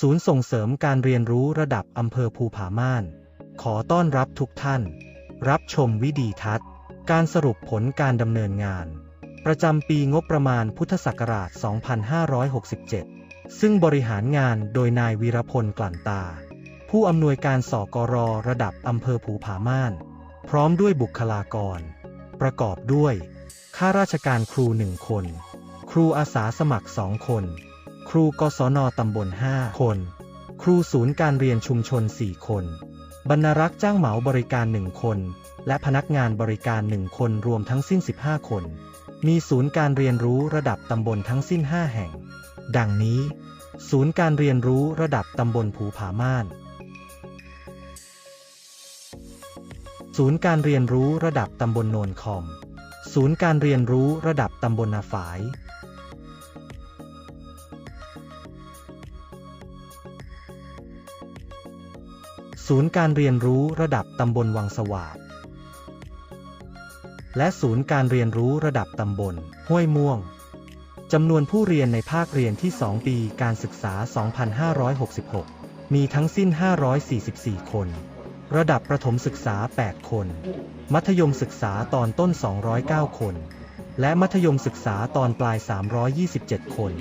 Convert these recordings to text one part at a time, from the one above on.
ศูนย์ส่งเสริมการเรียนรู้ระดับอำเภอภูผาม่าน ขอต้อนรับทุกท่าน รับชมวิดีทัศน์ การสรุปผลการดำเนินงาน ประจำปีงบประมาณพุทธศักราช 2567 ซึ่งบริหารงานโดยนายวีรพลกลั่นตา ผู้อำนวยการสกรระดับอำเภอภูผาม่าน พร้อมด้วยบุคลากร ประกอบด้วยข้าราชการครูหนึ่งคน ครูอาสาสมัครสองคน รูกศนตำบล 5 คน ครูศูนย์การเรียนชุมชน 4 คน บรรณรักษ์จ้างเหมาบริการ 1 คน และพนักงานบริการ 1 คนรวมทั้งสิ้น 15 คน มีศูนย์การเรียนรู้ระดับตำบลทั้งสิ้น 5 แห่ง ดังนี้ ศูนย์การเรียนรู้ระดับตำบลภูผาม่าน ศูนย์การเรียนรู้ระดับตำบลโนนคอม ศูนย์การเรียนรู้ระดับตำบลนาฝาย ศูนย์การเรียนรู้ระดับตำบลวังสวาบและศูนย์การเรียนรู้ระดับตำบล ห้วยม่วงจำนวนผู้เรียนในภาคเรียนที่ 2 ปีการศึกษา 2566 มีทั้งสิ้น 544 คน ระดับประถมศึกษา 8 คน มัธยมศึกษาตอนต้น 209 คน และมัธยมศึกษาตอนปลาย 327 คน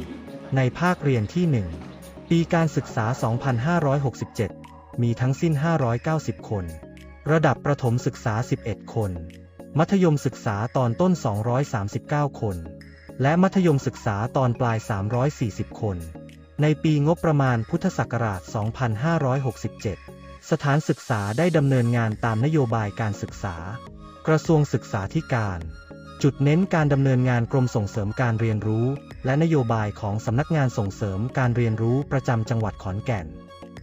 ในภาคเรียนที่ 1 ปีการศึกษา 2567 มีทั้งสิ้น 590 คน ระดับประถมศึกษา 11 คน มัธยมศึกษาตอนต้น 239 คน และมัธยมศึกษาตอนปลาย 340 คน ในปีงบประมาณพุทธศักราช 2567 สถานศึกษาได้ดำเนินงานตามนโยบายการศึกษา กระทรวงศึกษาธิการ จุดเน้นการดำเนินงานกรมส่งเสริมการเรียนรู้ และนโยบายของสำนักงานส่งเสริมการเรียนรู้ประจำจังหวัดขอนแก่น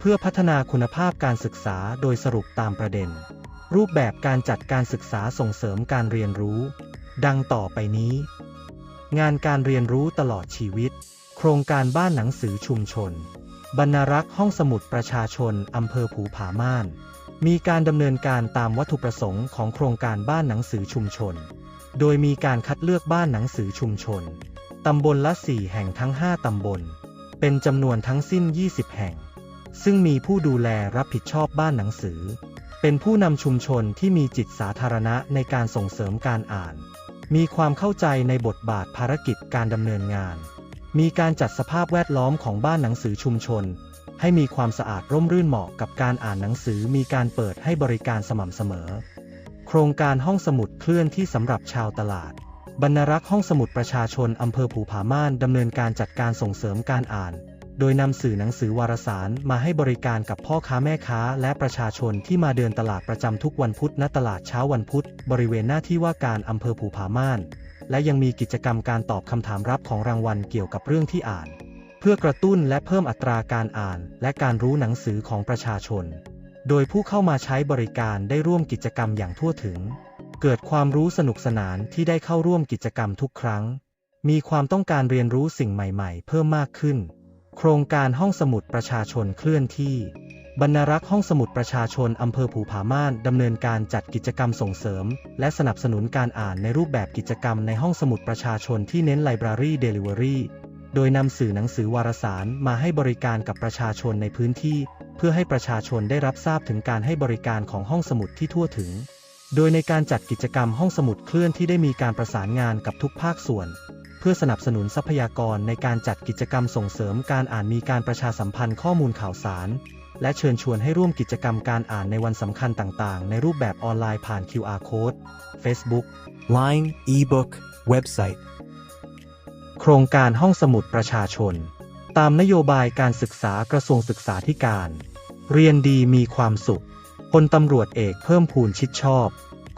เพื่อพัฒนาคุณภาพการศึกษาโดยสรุปตามประเด็น รูปแบบการจัดการศึกษาส่งเสริมการเรียนรู้ ดังต่อไปนี้ งานการเรียนรู้ตลอดชีวิต โครงการบ้านหนังสือชุมชน บรรณารักษ์ห้องสมุดประชาชนอำเภอผูผาม่าน มีการดำเนินการตามวัตถุประสงค์ของโครงการบ้านหนังสือชุมชน โดยมีการคัดเลือกบ้านหนังสือชุมชนตำบลละ 4 แห่งทั้ง 5 ตำบล เป็นจำนวนทั้งสิ้น 20 แห่ง ซึ่งมีผู้ดูแลรับผิดชอบบ้านหนังสือ เป็นผู้นำชุมชนที่มีจิตสาธารณะในการส่งเสริมการอ่าน มีความเข้าใจในบทบาทภารกิจการดำเนินงาน มีการจัดสภาพแวดล้อมของบ้านหนังสือชุมชน ให้มีความสะอาดร่มรื่นเหมาะกับการอ่านหนังสือมีการเปิดให้บริการสม่ำเสมอ โครงการห้องสมุดเคลื่อนที่สำหรับชาวตลาดบรรณรักษ์ห้องสมุดประชาชนอำเภอผูผาม่านดำเนินการจัดการส่งเสริมการอ่าน โดยนำสื่อหนังสือวารสารมาให้บริการกับพ่อค้าแม่ค้าและประชาชนที่มาเดินตลาดประจำทุกวันพุธณตลาดเช้าวันพุธ บริเวณหน้าที่ว่าการอำเภอผูผาม่าน และยังมีกิจกรรมการตอบคำถามรับของรางวัลเกี่ยวกับเรื่องที่อ่าน เพื่อกระตุ้นและเพิ่มอัตราการอ่าน และการรู้หนังสือของประชาชน โดยผู้เข้ามาใช้บริการได้ร่วมกิจกรรมอย่างทั่วถึง เกิดความรู้สนุกสนานที่ได้เข้าร่วมกิจกรรมทุกครั้ง มีความต้องการเรียนรู้สิ่งใหม่ ๆ เพิ่มมากขึ้น โครงการห้องสมุดประชาชนเคลื่อนที่ บรรณรักษ์ห้องสมุดประชาชนอำเภอผูผาม่านดำเนินการจัดกิจกรรมส่งเสริม และสนับสนุนการอ่านในรูปแบบกิจกรรมในห้องสมุดประชาชนที่เน้น Library Delivery โดยนำสื่อหนังสือวารสารมาให้บริการกับประชาชนในพื้นที่ เพื่อให้ประชาชนได้รับทราบถึงการให้บริการของห้องสมุดที่ทั่วถึง โดยในการจัดกิจกรรมห้องสมุดเคลื่อนที่ได้มีการประสานงานกับทุกภาคส่วน พื่อสนับสนุนทรัพยากรในการจัดกิจกรรมส่งเสริมการอ่านมีการประชาสัมพันธ์ข้อมูลข่าวสาร และเชิญชวนให้ร่วมกิจกรรมการอ่านในวันสำคัญต่างๆ ในรูปแบบออนไลน์ผ่าน QR Code Facebook Line, ebook, website. โครงการห้องสมุดประชาชน ตามนโยบายการศึกษากระทรวงศึกษาธิการ เรียนดีมีความสุขพลตำรวจเอกเพิ่มพูนชิดชอบ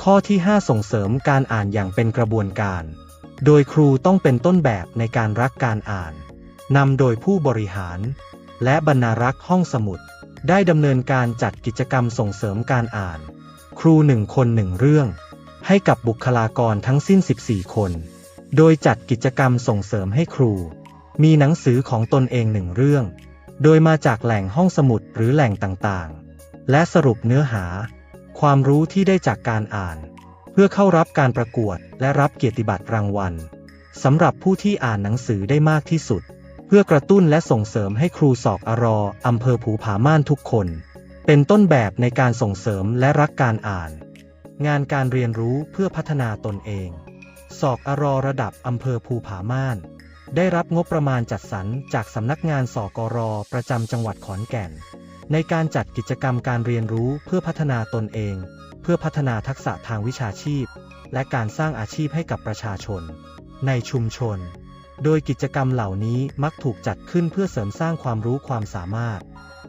ข้อที่ 5 ส่งเสริมการอ่านอย่างเป็นกระบวนการ โดยครูต้องเป็นต้นแบบในการรักการอ่าน นำโดยผู้บริหาร และบรรณารักษ์ห้องสมุด ได้ดำเนินการจัดกิจกรรมส่งเสริมการอ่าน ครูหนึ่งคนหนึ่งเรื่อง ให้กับบุคลากรทั้งสิ้น 14 คน โดยจัดกิจกรรมส่งเสริมให้ครู มีหนังสือของตนเองหนึ่งเรื่อง โดยมาจากแหล่งห้องสมุดหรือแหล่งต่างๆ และสรุปเนื้อหา ความรู้ที่ได้จากการอ่าน เพื่อเข้ารับการประกวดและรับเกียรติบัตรรางวัลสำหรับผู้ที่อ่านหนังสือได้มากที่สุด เพื่อกระตุ้นและส่งเสริมให้ครูสอกอรออำเภอผูผาม่านทุกคน เป็นต้นแบบในการส่งเสริมและรักการอ่าน งานการเรียนรู้เพื่อพัฒนาตนเอง สอกอรอระดับอำเภอภูผาม่าน ได้รับงบประมาณจัดสรรจากสำนักงานสกรประจำจังหวัดขอนแก่น ในการจัดกิจกรรมการเรียนรู้เพื่อพัฒนาตนเอง พื่อพัฒนาทักษะทางวิชาชีพ และการสร้างอาชีพให้กับประชาชน ในชุมชน โดยกิจกรรมเหล่านี้มักถูกจัดขึ้นเพื่อเสริมสร้างความรู้ความสามารถ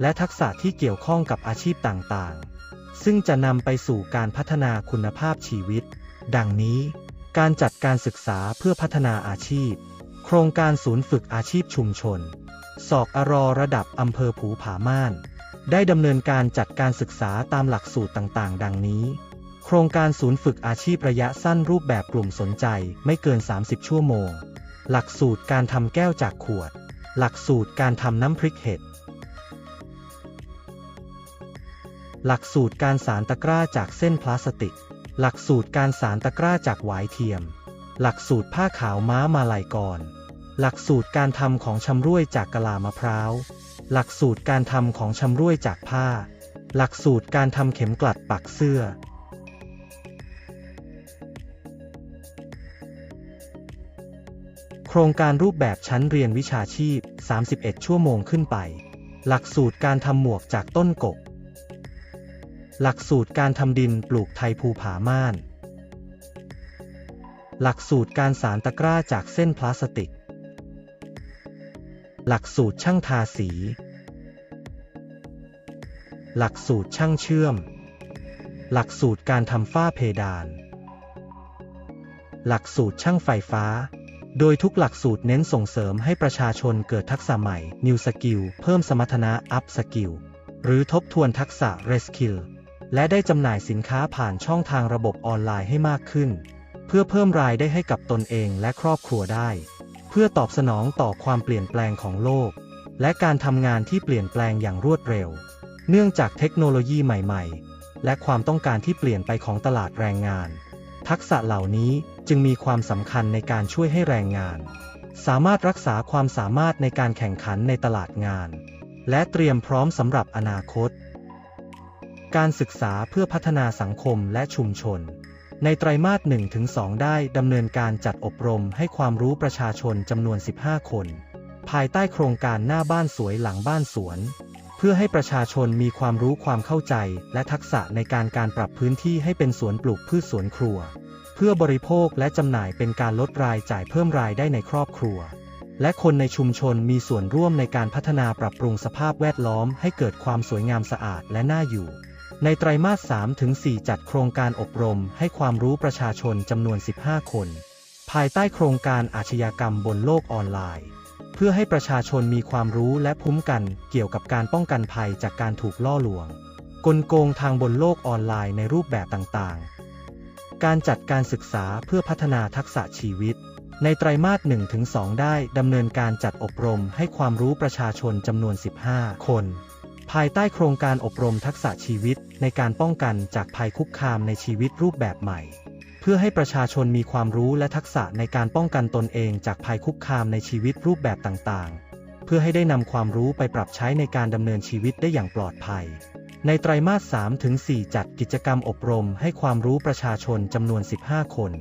และทักษะที่เกี่ยวข้องกับอาชีพต่างๆ ซึ่งจะนำไปสู่การพัฒนาคุณภาพชีวิต ดังนี้ การจัดการศึกษาเพื่อพัฒนาอาชีพ โครงการศูนย์ฝึกอาชีพชุมชน สอกอรอระดับอำเภอผูผาม่าน ได้ดำเนินการจัดการศึกษาตามหลักสูตรต่างๆ ดังนี้ โครงการศูนย์ฝึกอาชีพระยะสั้นรูปแบบกลุ่มสนใจไม่เกิน 30 ชั่วโมง หลักสูตรการทำแก้วจากขวด หลักสูตรการทำน้ำพริกเห็ด หลักสูตรการสารตะกร้าจากเส้นพลาสติก หลักสูตรการสารตะกร้าจากหวายเทียม หลักสูตรผ้าขาวม้ามาลายกร หลักสูตรการทำของชำร่วยจากกะลามะพร้าว หลักสูตรการทำของชำร่วยจากผ้า หลักสูตรการทำเข็มกลัดปักเสื้อ โครงการรูปแบบชั้นเรียนวิชาชีพ 31 ชั่วโมงขึ้นไป หลักสูตรการทำหมวกจากต้นกก หลักสูตรการทำดินปลูกไทยภูผาม่าน หลักสูตรการสารตะกร้าจากเส้นพลาสติก หลักสูตรช่างทาสี หลักสูตรช่างเชื่อม หลักสูตรการทำฝ้าเพดาน หลักสูตรช่างไฟฟ้า โดยทุกหลักสูตรเน้นส่งเสริมให้ประชาชนเกิดทักษะใหม่ New Skill เพิ่มสมรรถนะ Up Skill หรือทบทวนทักษะ Reskill และได้จำหน่ายสินค้าผ่านช่องทางระบบออนไลน์ให้มากขึ้น เพื่อเพิ่มรายได้ให้กับตนเองและครอบครัวได้ พื่อตอบสนองต่อความเปลี่ยนแปลงของโลก และการทำงานที่เปลี่ยนแปลงอย่างรวดเร็ว เนื่องจากเทคโนโลยีใหม่ๆ และความต้องการที่เปลี่ยนไปของตลาดแรงงาน ทักษะเหล่านี้จึงมีความสำคัญในการช่วยให้แรงงาน สามารถรักษาความสามารถในการแข่งขันในตลาดงาน และเตรียมพร้อมสำหรับอนาคต การศึกษาเพื่อพัฒนาสังคมและชุมชน ในไตรมาส 1-2 ได้ดำเนินการจัดอบรมให้ความรู้ประชาชนจำนวน 15 คน ภายใต้โครงการหน้าบ้านสวยหลังบ้านสวน เพื่อให้ประชาชนมีความรู้ความเข้าใจ และทักษะในการการปรับพื้นที่ให้เป็นสวนปลูกพืชสวนครัว เพื่อบริโภคและจำหน่ายเป็นการลดรายจ่ายเพิ่มรายได้ในครอบครัว และคนในชุมชนมีส่วนร่วมในการพัฒนาปรับปรุงสภาพแวดล้อมให้เกิดความสวยงามสะอาดและน่าอยู่ ในไตรมาส 3-4 จัดโครงการอบรมให้ความรู้ประชาชนจำนวน 15 คน ภายใต้โครงการอาชญากรรมบนโลกออนไลน์ เพื่อให้ประชาชนมีความรู้และภูมิกันเกี่ยวกับการป้องกันภัยจากการถูกล่อลวง กลโกงทางบนโลกออนไลน์ในรูปแบบต่างๆ การจัดการศึกษาเพื่อพัฒนาทักษะชีวิต ในไตรมาส 1-2 ได้ดำเนินการจัดอบรมให้ความรู้ประชาชนจำนวน 15 คน ภายใต้โครงการอบรมทักษะชีวิตในการป้องกันจากภัยคุกคามในชีวิตรูปแบบใหม่ เพื่อให้ประชาชนมีความรู้และทักษะในการป้องกันตนเองจากภัยคุกคามในชีวิตรูปแบบต่างๆ เพื่อให้ได้นำความรู้ไปปรับใช้ในการดำเนินชีวิตได้อย่างปลอดภัย ในไตรมาส3-4จัดกิจกรรมอบรมให้ความรู้ประชาชนจำนวน 15 คน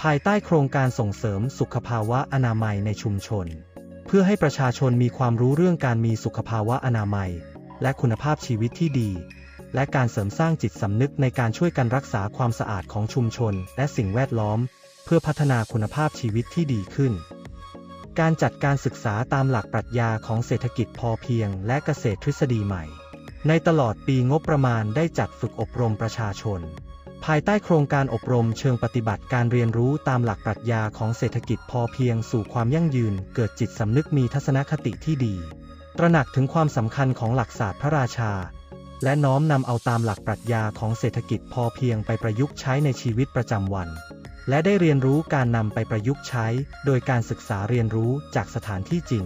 ภายใต้โครงการส่งเสริมสุขภาวะอนามัยในชุมชน เพื่อให้ประชาชนมีความรู้เรื่องการมีสุขภาวะอนามัย และคุณภาพชีวิตที่ดี และการเสริมสร้างจิตสำนึกในการช่วยกันรักษาความสะอาดของชุมชน และสิ่งแวดล้อม เพื่อพัฒนาคุณภาพชีวิตที่ดีขึ้น การจัดการศึกษาตามหลักปรัชญาของเศรษฐกิจพอเพียง และเกษตรทฤษฎีใหม่ ในตลอดปีงบประมาณได้จัดฝึกอบรมประชาชนภายใต้โครงการอบรมเชิงปฏิบัติการเรียนรู้ตามหลักปรัชญาของเศรษฐกิจพอเพียงสู่ความยั่งยืน เกิดจิตสำนึกมีทัศนคติที่ดี ตระหนักถึงความสำคัญของหลักศาสตร์พระราชา และน้อมนำเอาตามหลักปรัชญาของเศรษฐกิจพอเพียงไปประยุกต์ใช้ในชีวิตประจำวัน และได้เรียนรู้การนำไปประยุกต์ใช้ โดยการศึกษาเรียนรู้จากสถานที่จริง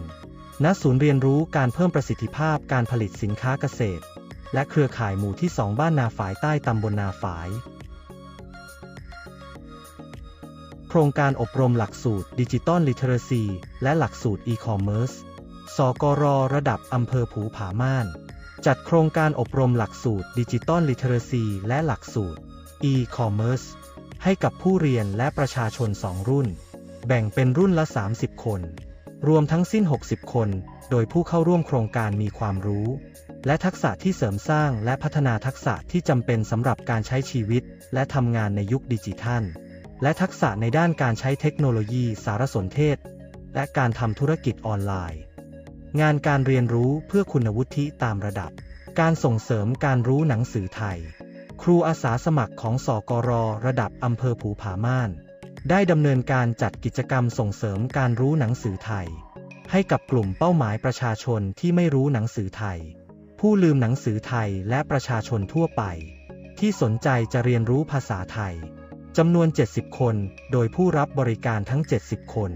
ณ ศูนย์เรียนรู้การเพิ่มประสิทธิภาพการผลิตสินค้าเกษตร และเครือข่ายหมู่ที่ 2 บ้านนาฝายใต้ตำบลนาฝายโครงการอบรมหลักสูตรดิจิตอลลิเทอเรซีและหลักสูตรอีคอมเมิร์ซ สกรระดับอำเภอผูผาม่าน จัดโครงการอบรมหลักสูตรดิจิตอลลิเทอเรซีและหลักสูตร e-commerce ให้กับผู้เรียนและประชาชน 2 รุ่น แบ่งเป็นรุ่นละ 30 คน รวมทั้งสิ้น 60 คน โดยผู้เข้าร่วมโครงการมีความรู้ และทักษะที่เสริมสร้างและพัฒนาทักษะที่จำเป็นสำหรับการใช้ชีวิต และทำงานในยุคดิจิทัล และทักษะในด้านการใช้เทคโนโลยีสารสนเทศ และการทำธุรกิจออนไลน์ งานการเรียนรู้เพื่อคุณวุฒิตามระดับ การส่งเสริมการรู้หนังสือไทย ครูอาสาสมัครของสกรระดับอำเภอผูผาม่าน ได้ดำเนินการจัดกิจกรรมส่งเสริมการรู้หนังสือไทย ให้กับกลุ่มเป้าหมายประชาชนที่ไม่รู้หนังสือไทย ผู้ลืมหนังสือไทยและประชาชนทั่วไป ที่สนใจจะเรียนรู้ภาษาไทยจำนวน 70 คน โดยผู้รับบริการทั้ง 70 คน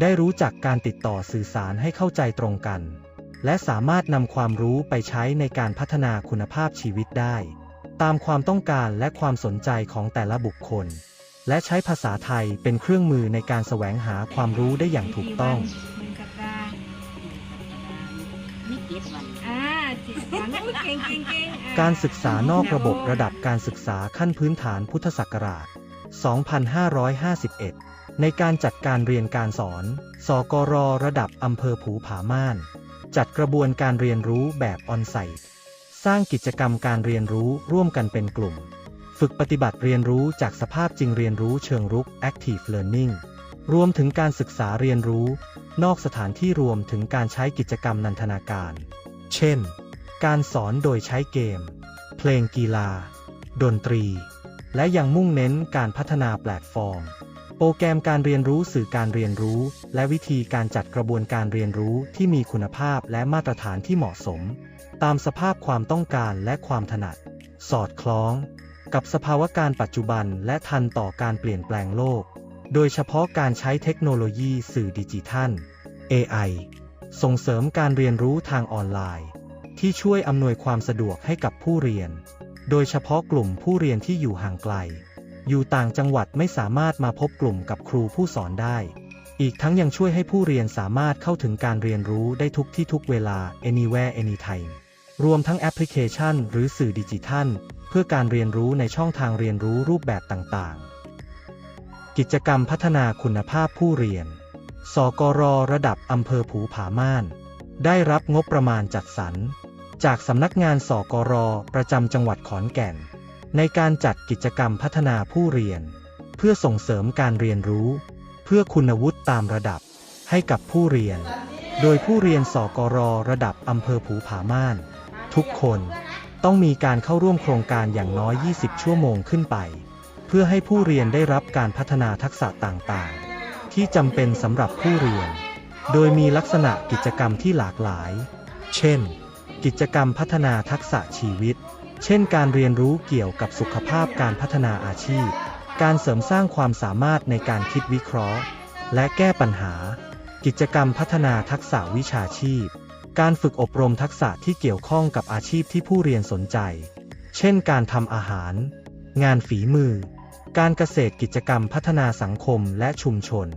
ได้รู้จักการติดต่อสื่อสารให้เข้าใจตรงกัน และสามารถนำความรู้ไปใช้ในการพัฒนาคุณภาพชีวิตได้ ตามความต้องการและความสนใจของแต่ละบุคคล และใช้ภาษาไทยเป็นเครื่องมือในการแสวงหาความรู้ได้อย่างถูกต้องหนึ่งสัปดาห์ไม่เก็บวันอ่าจิตวันอุ๊ยเก่งเก่งเก่งอ่การศึกษานอกระบบระดับการศึกษาขั้นพื้นฐานพุทธศักราช 2551 ในการจัดการเรียนการสอน สกรระดับอำเภอผูผาม่าน จัดกระบวนการเรียนรู้แบบออนไซต์สร้างกิจกรรมการเรียนรู้ร่วมกันเป็นกลุ่ม ฝึกปฏิบัติเรียนรู้จากสภาพจริงเรียนรู้เชิงรุก Active Learning รวมถึงการศึกษาเรียนรู้ นอกสถานที่รวมถึงการใช้กิจกรรมนันทนาการ เช่น การสอนโดยใช้เกม เพลงกีฬา ดนตรี และยังมุ่งเน้นการพัฒนาแพลตฟอร์ม โปรแกรมการเรียนรู้สื่อการเรียนรู้ และวิธีการจัดกระบวนการเรียนรู้ที่มีคุณภาพและมาตรฐานที่เหมาะสม ตามสภาพความต้องการและความถนัด สอดคล้อง กับสภาวะการปัจจุบันและทันต่อการเปลี่ยนแปลงโลก โดยเฉพาะการใช้เทคโนโลยีสื่อดิจิทัล AI ส่งเสริมการเรียนรู้ทางออนไลน์ ที่ช่วยอำนวยความสะดวกให้กับผู้เรียน โดยเฉพาะกลุ่มผู้เรียนที่อยู่ห่างไกล อยู่ต่างจังหวัดไม่สามารถมาพบกลุ่มกับครูผู้สอนได้ อีกทั้งยังช่วยให้ผู้เรียนสามารถเข้าถึงการเรียนรู้ได้ทุกที่ทุกเวลา anywhere anytime รวมทั้งแอปพลิเคชัน หรือสื่อดิจิทัล เพื่อการเรียนรู้ในช่องทางเรียนรู้รูปแบบต่างๆ กิจกรรมพัฒนาคุณภาพผู้เรียน สกรระดับอำเภอผูผาม่าน ได้รับงบประมาณจัดสรร จากสำนักงานสกรประจำจังหวัดขอนแก่น ในการจัดกิจกรรมพัฒนาผู้เรียน เพื่อส่งเสริมการเรียนรู้ เพื่อคุณวุฒิตามระดับให้กับผู้เรียน โดยผู้เรียนสกรระดับอำเภอผูผาม่าน ทุกคนต้องมีการเข้าร่วมโครงการอย่างน้อย 20 ชั่วโมงขึ้นไป เพื่อให้ผู้เรียนได้รับการพัฒนาทักษะต่างๆ ที่จำเป็นสำหรับผู้เรียน โดยมีลักษณะกิจกรรมที่หลากหลาย เช่น กิจกรรมพัฒนาทักษะชีวิต เช่นการเรียนรู้เกี่ยวกับสุขภาพการพัฒนาอาชีพ การเสริมสร้างความสามารถในการคิดวิเคราะห์ และแก้ปัญหา กิจกรรมพัฒนาทักษะวิชาชีพ การฝึกอบรมทักษะที่เกี่ยวข้องกับอาชีพที่ผู้เรียนสนใจ เช่นการทำอาหาร งานฝีมือ การเกษตรกิจกรรมพัฒนาสังคมและชุมชน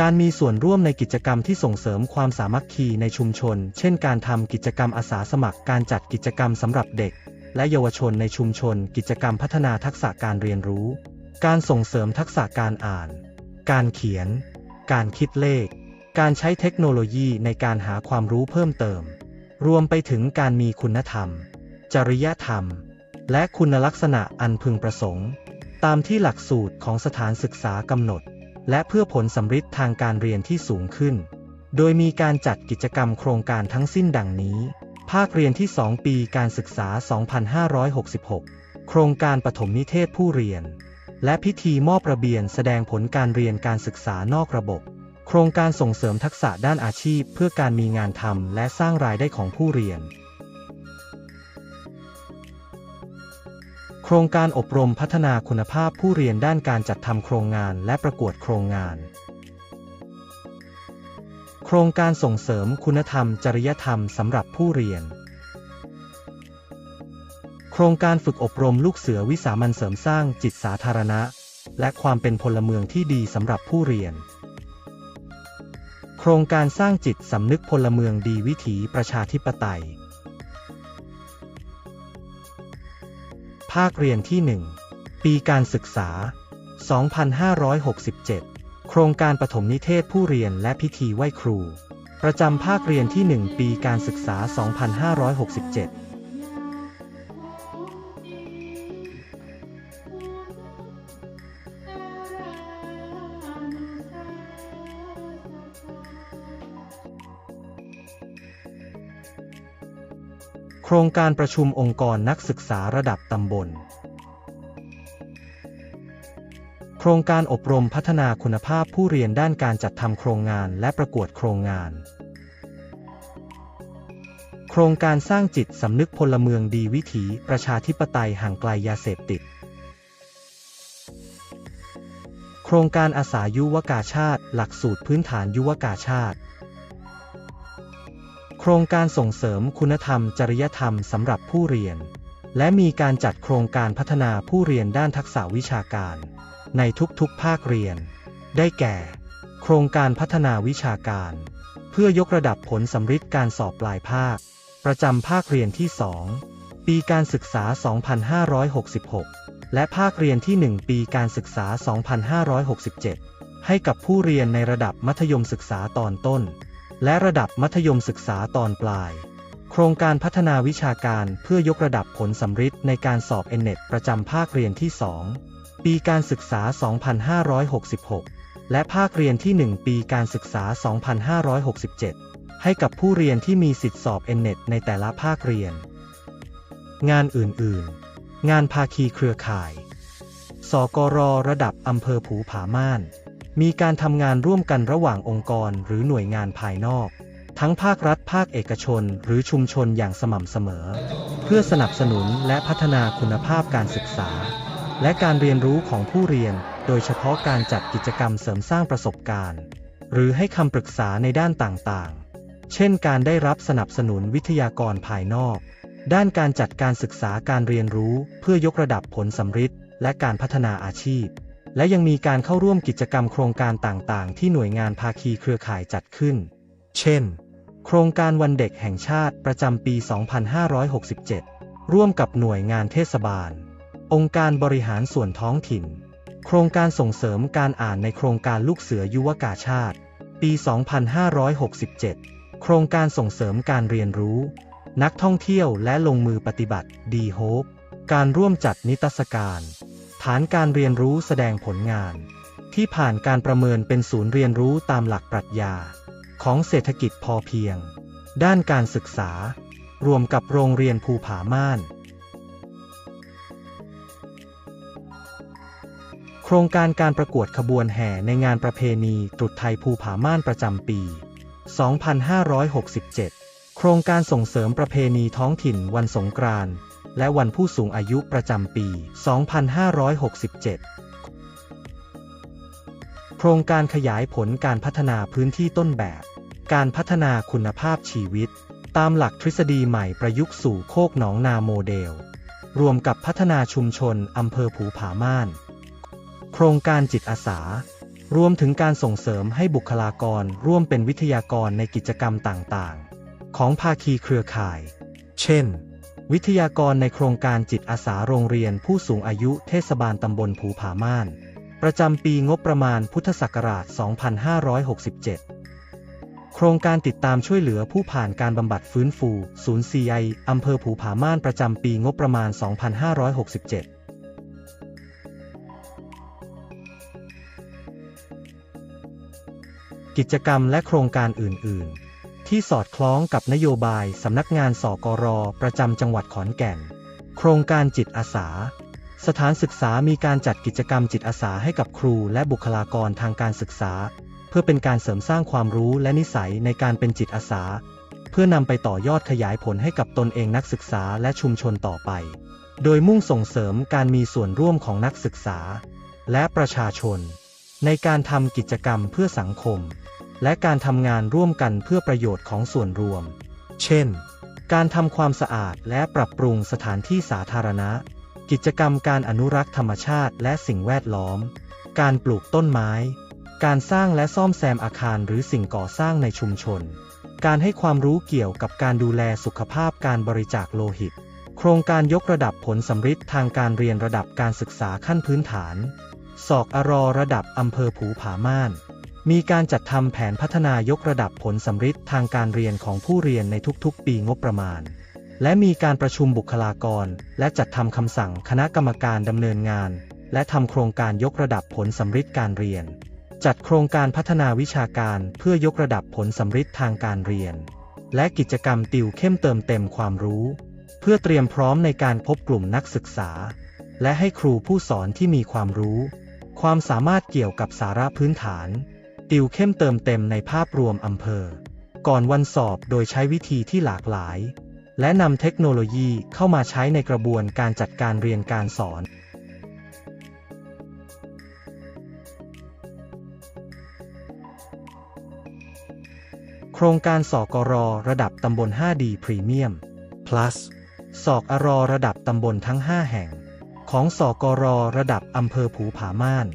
การมีส่วนร่วมในกิจกรรมที่ส่งเสริมความสามัคคีในชุมชน เช่นการทำกิจกรรมอาสาสมัคร การจัดกิจกรรมสำหรับเด็ก และเยาวชนในชุมชน กิจกรรมพัฒนาทักษะการเรียนรู้ การส่งเสริมทักษะการอ่าน การเขียน การคิดเลข การใช้เทคโนโลยีในการหาความรู้เพิ่มเติม รวมไปถึงการมีคุณธรรม จริยธรรม และคุณลักษณะอันพึงประสงค์ ตามที่หลักสูตรของสถานศึกษากำหนด และเพื่อผลสำฤทธิ์ทางการเรียนที่สูงขึ้น โดยมีการจัดกิจกรรมโครงการทั้งสิ้นดังนี้ ภาคเรียนที่ 2 ปีการศึกษา 2566 โครงการปฐมนิเทศผู้เรียน และพิธีมอบระเบียนแสดงผลการเรียนการศึกษานอกระบบ โครงการส่งเสริมทักษะด้านอาชีพ เพื่อการมีงานทำและสร้างรายได้ของผู้เรียน โครงการอบรมพัฒนาคุณภาพผู้เรียนด้านการจัดทำโครงงานและประกวดโครงงาน โครงการส่งเสริมคุณธรรมจริยธรรมสำหรับผู้เรียน โครงการฝึกอบรมลูกเสือวิสามันเสริมสร้างจิตสาธารณะ และความเป็นพลเมืองที่ดีสำหรับผู้เรียน โครงการสร้างจิตสำนึกพลเมืองดีวิถีประชาธิปไตย ภาคเรียนที่ 1 ปีการศึกษา 2567 โครงการปฐมนิเทศผู้เรียนและพิธีไหว้ครู ประจำภาคเรียนที่ 1 ปีการศึกษา 2567โครงการประชุมองค์กรนักศึกษาระดับตำบล รงการอบรมพัฒนาคุณภาพผู้เรียนด้านการจัดทำโครงงานและประกวดโครงงาน โครงการสร้างจิตสำนึกพลเมืองดีวิถีประชาธิปไตยห่างไกลยาเสพติด โครงการอาสายุวกาชาติ หลักสูตรพื้นฐานยุวกาชาติ โครงการส่งเสริมคุณธรรม จริยธรรมสำหรับผู้เรียน และมีการจัดโครงการพัฒนาผู้เรียนด้านทักษะวิชาการ ในทุกๆภาคเรียน ได้แก่ โครงการพัฒนาวิชาการ เพื่อยกระดับผลสำฤทธิ์การสอบปลายภาค ประจำภาคเรียนที่ 2 ปีการศึกษา 2566 และภาคเรียนที่ 1 ปีการศึกษา 2567 ให้กับผู้เรียนในระดับมัธยมศึกษาตอนต้น และระดับมัธยมศึกษาตอนปลายโครงการพัฒนาวิชาการเพื่อยกระดับผลสำฤทธิ์ในการสอบเอเน็ตประจำภาคเรียนที่ 2 ปีการศึกษา 2566 และภาคเรียนที่ 1 ปีการศึกษา 2567 ให้กับผู้เรียนที่มีสิทธิสอบเอเน็ตในแต่ละภาคเรียน งานอื่นๆ งานภาคีเครือข่าย สกรระดับอำเภอผูผาม่าน มีการทำงานร่วมกันระหว่างองค์กรหรือหน่วยงานภายนอก ทั้งภาครัฐภาคเอกชนหรือชุมชนอย่างสม่ำเสมอ เพื่อสนับสนุนและพัฒนาคุณภาพการศึกษา และการเรียนรู้ของผู้เรียน โดยเฉพาะการจัดกิจกรรมเสริมสร้างประสบการณ์ หรือให้คำปรึกษาในด้านต่างๆ เช่น การได้รับสนับสนุนวิทยากรภายนอก ด้านการจัดการศึกษาการเรียนรู้เพื่อยกระดับผลสำฤทธิ์และการพัฒนาอาชีพ และยังมีการเข้าร่วมกิจกรรมโครงการต่างๆ ที่หน่วยงานภาคีเครือข่ายจัดขึ้น เช่น โครงการวันเด็กแห่งชาติประจำปี 2567 ร่วมกับหน่วยงานเทศบาล องค์การบริหารส่วนท้องถิ่น โครงการส่งเสริมการอ่านในโครงการลูกเสือยุวกาชาติ ปี 2567 โครงการส่งเสริมการเรียนรู้ นักท่องเที่ยวและลงมือปฏิบัติดีโฮปการร่วมจัดนิทรรศการ ฐานการเรียนรู้แสดงผลงาน ที่ผ่านการประเมินเป็นศูนย์เรียนรู้ตามหลักปรัชญา ของเศรษฐกิจพอเพียง ด้านการศึกษา รวมกับโรงเรียนภูผาม่าน โครงการการประกวดขบวนแห่ในงานประเพณีตรุษไทยภูผาม่านประจำปี 2567 โครงการส่งเสริมประเพณีท้องถิ่นวันสงกรานต์และวันผู้สูงอายุประจำปี 2567 โครงการขยายผลการพัฒนาพื้นที่ต้นแบบ การพัฒนาคุณภาพชีวิต ตามหลักทฤษฎีใหม่ประยุกต์สู่โคกหนองนาโมเดล รวมกับพัฒนาชุมชนอำเภอผูผาม่าน ครงการจิตอาสา รวมถึงการส่งเสริมให้บุคลากรร่วมเป็นวิทยากรในกิจกรรมต่างๆ ของภาคีเครือข่าย เช่น วิทยากรในโครงการจิตอาสาโรงเรียนผู้สูงอายุเทศบาลตำบลผูผาม่าน ประจำปีงบประมาณพุทธศักราช 2567 โครงการติดตามช่วยเหลือผู้ผ่านการบำบัดฟื้นฟู ศูนย์ CI ออำเภอผูผาม่านประจำปีงบประมาณ 2567 กิจกรรมและโครงการอื่น ๆ ที่สอดคล้องกับนโยบายสำนักงานสกรประจำจังหวัดขอนแก่น โครงการจิตอาสา สถานศึกษามีการจัดกิจกรรมจิตอาสาให้กับครูและบุคลากรทางการศึกษา เพื่อเป็นการเสริมสร้างความรู้และนิสัยในการเป็นจิตอาสา เพื่อนำไปต่อยอดขยายผลให้กับตนเองนักศึกษาและชุมชนต่อไป โดยมุ่งส่งเสริมการมีส่วนร่วมของนักศึกษา และประชาชนในการทำกิจกรรมเพื่อสังคม และการทำงานร่วมกันเพื่อประโยชน์ของส่วนรวม เช่น การทำความสะอาดและปรับปรุงสถานที่สาธารณะ กิจกรรมการอนุรักษ์ธรรมชาติและสิ่งแวดล้อม การปลูกต้นไม้ การสร้างและซ่อมแซมอาคารหรือสิ่งก่อสร้างในชุมชน การให้ความรู้เกี่ยวกับการดูแลสุขภาพการบริจาคโลหิต โครงการยกระดับผลสำฤทธิ์ทางการเรียนระดับการศึกษาขั้นพื้นฐานศอกอรอระดับอำเภอผูผาม่าน มีการจัดทำแผนพัฒนายกระดับผลสำฤทธิ์ทางการเรียนของผู้เรียนในทุกๆ ปีงบประมาณ และมีการประชุมบุคลากร และจัดทำคำสั่งคณะกรรมการดำเนินงาน และทำโครงการยกระดับผลสำฤทธิ์การเรียน จัดโครงการพัฒนาวิชาการเพื่อยกระดับผลสำฤทธิ์ทางการเรียน และกิจกรรมติวเข้มเติมเต็มความรู้ เพื่อเตรียมพร้อมในการพบกลุ่มนักศึกษา และให้ครูผู้สอนที่มีความรู้ ความสามารถเกี่ยวกับสาระพื้นฐาน ติวเข้มเติมเต็มในภาพรวมอำเภอ ก่อนวันสอบโดยใช้วิธีที่หลากหลาย และนำเทคโนโลยีเข้ามาใช้ในกระบวนการจัดการเรียนการสอนโครงการสอกรระดับตำบล 5D พรีเมียม plus สอกอรอระดับตำบลทั้ง 5 แห่ง ของสอกรระดับอำเภอผูผาม่าน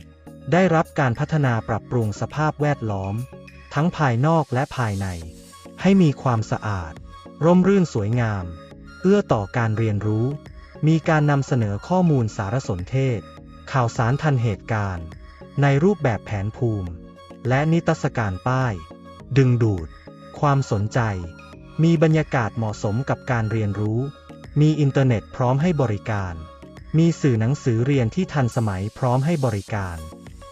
ได้รับการพัฒนาปรับปรุงสภาพแวดล้อม ทั้งภายนอกและภายใน ให้มีความสะอาด ร่มรื่นสวยงาม เอื้อต่อการเรียนรู้ มีการนำเสนอข้อมูลสารสนเทศ ข่าวสารทันเหตุการณ์ ในรูปแบบแผนภูมิ และนิตรรศการป้าย ดึงดูด ความสนใจ มีบรรยากาศเหมาะสมกับการเรียนรู้ มีอินเทอร์เน็ตพร้อมให้บริการ มีสื่อหนังสือเรียนที่ทันสมัยพร้อมให้บริการ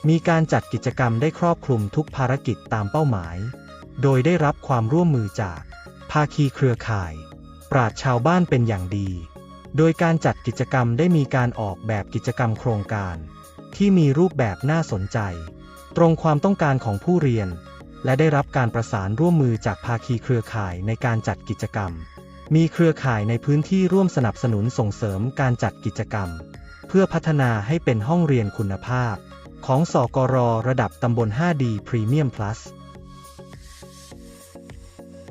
มีการจัดกิจกรรมได้ครอบคลุมทุกภารกิจตามเป้าหมาย โดยได้รับความร่วมมือจาก ภาคีเครือข่าย ปราชชาวบ้านเป็นอย่างดี โดยการจัดกิจกรรมได้มีการออกแบบกิจกรรมโครงการ ที่มีรูปแบบน่าสนใจ ตรงความต้องการของผู้เรียน และได้รับการประสานร่วมมือจากภาคีเครือข่ายในการจัดกิจกรรม มีเครือข่ายในพื้นที่ร่วมสนับสนุนส่งเสริมการจัดกิจกรรม เพื่อพัฒนาให้เป็นห้องเรียนคุณภาพ ของสกรระดับตำบล 5D Premium Plus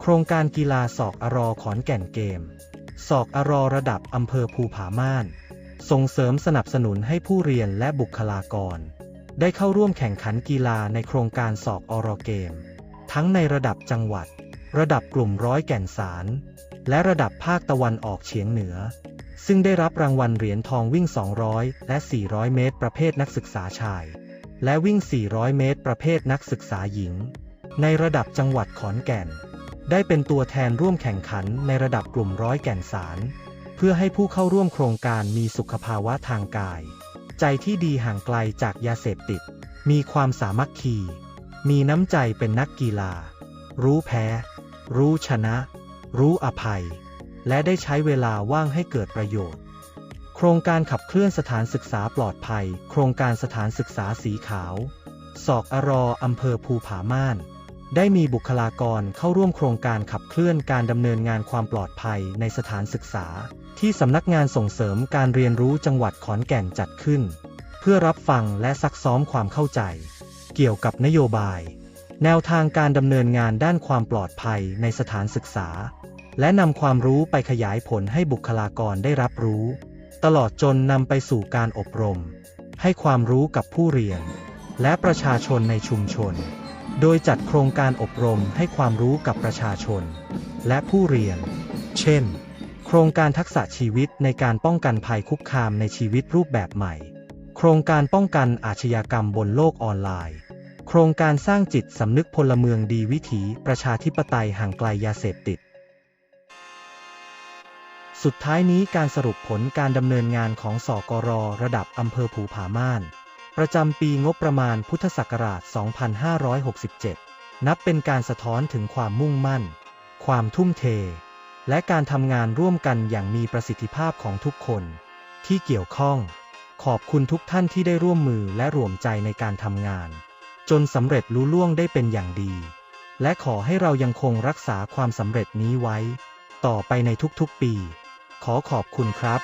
โครงการกีฬาศอกอรอขอนแก่นเกมศอกอรอระดับอำเภอภูผาม่าน ส่งเสริมสนับสนุนให้ผู้เรียนและบุคลากร ได้เข้าร่วมแข่งขันกีฬาในโครงการศอกอรอเกม ทั้งในระดับจังหวัด ระดับกลุ่มร้อยแก่นสาร และระดับภาคตะวันออกเฉียงเหนือ ซึ่งได้รับรางวัลเหรียญทองวิ่ง 200 และ 400 เมตร ประเภทนักศึกษาชาย และวิ่ง 400 เมตร ประเภทนักศึกษาหญิง ในระดับจังหวัดขอนแก่น ได้เป็นตัวแทนร่วมแข่งขันในระดับกลุ่มร้อยแก่นสาร เพื่อให้ผู้เข้าร่วมโครงการมีสุขภาวะทางกาย ใจที่ดีห่างไกลจากยาเสพติด มีความสามัคคี มีน้ำใจเป็นนักกีฬา รู้แพ้ รู้ชนะ รู้อภัย และได้ใช้เวลาว่างให้เกิดประโยชน์ ครงการขับเคลื่อนสถานศึกษาปลอดภัย โครงการสถานศึกษาสีขาว ศอกอรออำเภอภูผาม่าน ได้มีบุคลากรเข้าร่วมโครงการขับเคลื่อนการดำเนินงานความปลอดภัยในสถานศึกษา ที่สำนักงานส่งเสริมการเรียนรู้จังหวัดขอนแก่นจัดขึ้น เพื่อรับฟังและซักซ้อมความเข้าใจ เกี่ยวกับนโยบาย แนวทางการดำเนินงานด้านความปลอดภัยในสถานศึกษา และนำความรู้ไปขยายผลให้บุคลากรได้รับรู้ ตลอดจนนำไปสู่การอบรม ให้ความรู้กับผู้เรียน และประชาชนในชุมชน โดยจัดโครงการอบรมให้ความรู้กับประชาชน และผู้เรียน เช่น โครงการทักษะชีวิตในการป้องกันภัยคุกคามในชีวิตรูปแบบใหม่ โครงการป้องกันอาชญากรรมบนโลกออนไลน์ โครงการสร้างจิตสำนึกพลเมืองดีวิถีประชาธิปไตยห่างไกลยาเสพติด สุดท้ายนี้การสรุปผลการดำเนินงานของสกรระดับอำเภอภูผาม่าน ประจำปีงบประมาณพุทธศักราช 2567 นับเป็นการสะท้อนถึงความมุ่งมั่น ความทุ่มเท และการทำงานร่วมกันอย่างมีประสิทธิภาพของทุกคน ที่เกี่ยวข้อง ขอบคุณทุกท่านที่ได้ร่วมมือและรวมใจในการทำงาน จนสำเร็จลุล่วงได้เป็นอย่างดี และขอให้เรายังคงรักษาความสำเร็จนี้ไว้ ต่อไปในทุกๆปี ขอขอบคุณครับ